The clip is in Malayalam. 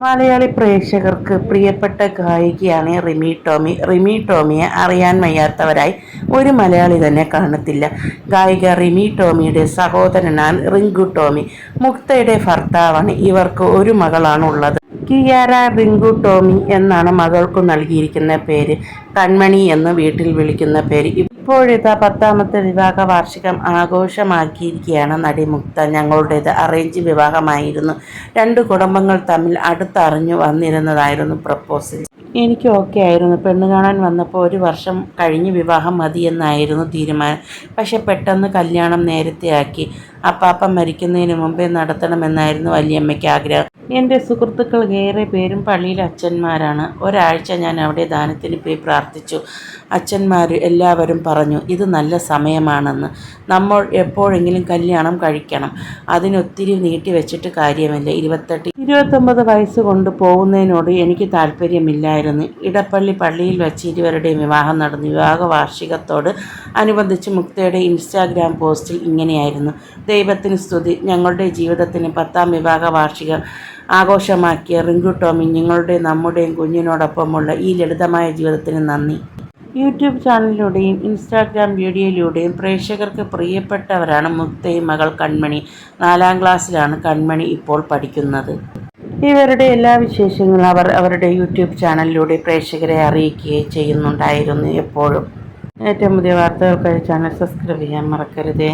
മലയാളി പ്രേക്ഷകർക്ക് പ്രിയപ്പെട്ട ഗായികയാണ് റിമി ടോമി. റിമി ടോമിയെ അറിയാൻ വയ്യാത്തവരായി ഒരു മലയാളി തന്നെ കാണത്തില്ല. ഗായിക റിമി ടോമിയുടെ സഹോദരനാണ് റിങ്കു ടോമി. മുക്തയുടെ ഭർത്താവാണ്. ഇവർക്ക് ഒരു മകളാണ് ഉള്ളത് കിയാര റിങ്കു ടോമി എന്നാണ് മകൾക്കു നൽകിയിരിക്കുന്ന പേര്. കൺമണി എന്ന് വീട്ടിൽ വിളിക്കുന്ന പേര്. ഇപ്പോഴിതാ പത്താമത്തെ വിവാഹ വാർഷികം ആഘോഷമാക്കിയിരിക്കുകയാണ് നടി മുക്ത. ഞങ്ങളുടേത് അറേഞ്ച് വിവാഹമായിരുന്നു. രണ്ട് കുടുംബങ്ങൾ തമ്മിൽ അടുത്തറിഞ്ഞു വന്നിരുന്നതായിരുന്നു പ്രപ്പോസൽ എനിക്ക് ഓക്കെ ആയിരുന്നു. പെണ്ണ് കാണാൻ വന്നപ്പോൾ ഒരു വർഷം കഴിഞ്ഞ് വിവാഹം മതി എന്നായിരുന്നു തീരുമാനം. പക്ഷെ പെട്ടെന്ന് കല്യാണം നേരത്തെ ആക്കി. അപ്പാപ്പ മരിക്കുന്നതിന് മുമ്പേ നടത്തണമെന്നായിരുന്നു വല്യമ്മയ്ക്ക് ആഗ്രഹം. എന്റെ സുഹൃത്തുക്കൾ ഏറെ പേരും പള്ളിയിലെ അച്ഛന്മാരാണ്. ഒരാഴ്ച ഞാൻ അവിടെ ദാനത്തിന് പോയി പ്രാർത്ഥിച്ചു. അച്ഛന്മാർ എല്ലാവരും പറഞ്ഞു ഇത് നല്ല സമയമാണെന്ന്. നമ്മൾ എപ്പോഴെങ്കിലും കല്യാണം കഴിക്കണം. അതിനൊത്തിരി നീട്ടി വെച്ചിട്ട് കാര്യമില്ല. ഇരുപത്തെട്ട് ഇരുപത്തൊമ്പത് വയസ്സ് കൊണ്ട് പോകുന്നതിനോട് എനിക്ക് താല്പര്യമില്ലായിരുന്നു. ഇടപ്പള്ളി പള്ളിയിൽ വെച്ച് ഇരുവരുടെയും വിവാഹം നടന്നു. വിവാഹ വാർഷികത്തോട് അനുബന്ധിച്ച് മുക്തയുടെ ഇൻസ്റ്റാഗ്രാം പോസ്റ്റിൽ ഇങ്ങനെയായിരുന്നു. ദൈവത്തിന് സ്തുതി. ഞങ്ങളുടെ ജീവിതത്തിന് പത്താം വിവാഹ വാർഷികം ആഘോഷമാക്കിയ റിങ്കു ടോമി നിങ്ങളുടെയും നമ്മുടെയും കുഞ്ഞിനോടൊപ്പമുള്ള ഈ ലളിതമായ ജീവിതത്തിന് നന്ദി. യൂട്യൂബ് ചാനലിലൂടെയും ഇൻസ്റ്റാഗ്രാം വീഡിയോയിലൂടെയും പ്രേക്ഷകർക്ക് പ്രിയപ്പെട്ടവരാണ് മുത്തയും മകൾ കൺമണി. നാലാം ക്ലാസ്സിലാണ് കൺമണി ഇപ്പോൾ പഠിക്കുന്നത്. ഇവരുടെ എല്ലാ വിശേഷങ്ങളും അവർ അവരുടെ യൂട്യൂബ് ചാനലിലൂടെ പ്രേക്ഷകരെ അറിയിക്കുകയും ചെയ്യുന്നുണ്ടായിരുന്നു എപ്പോഴും. ഏറ്റവും പുതിയ വാർത്തകൾക്കായി ചാനൽ സബ്സ്ക്രൈബ് ചെയ്യാൻ മറക്കരുതേ.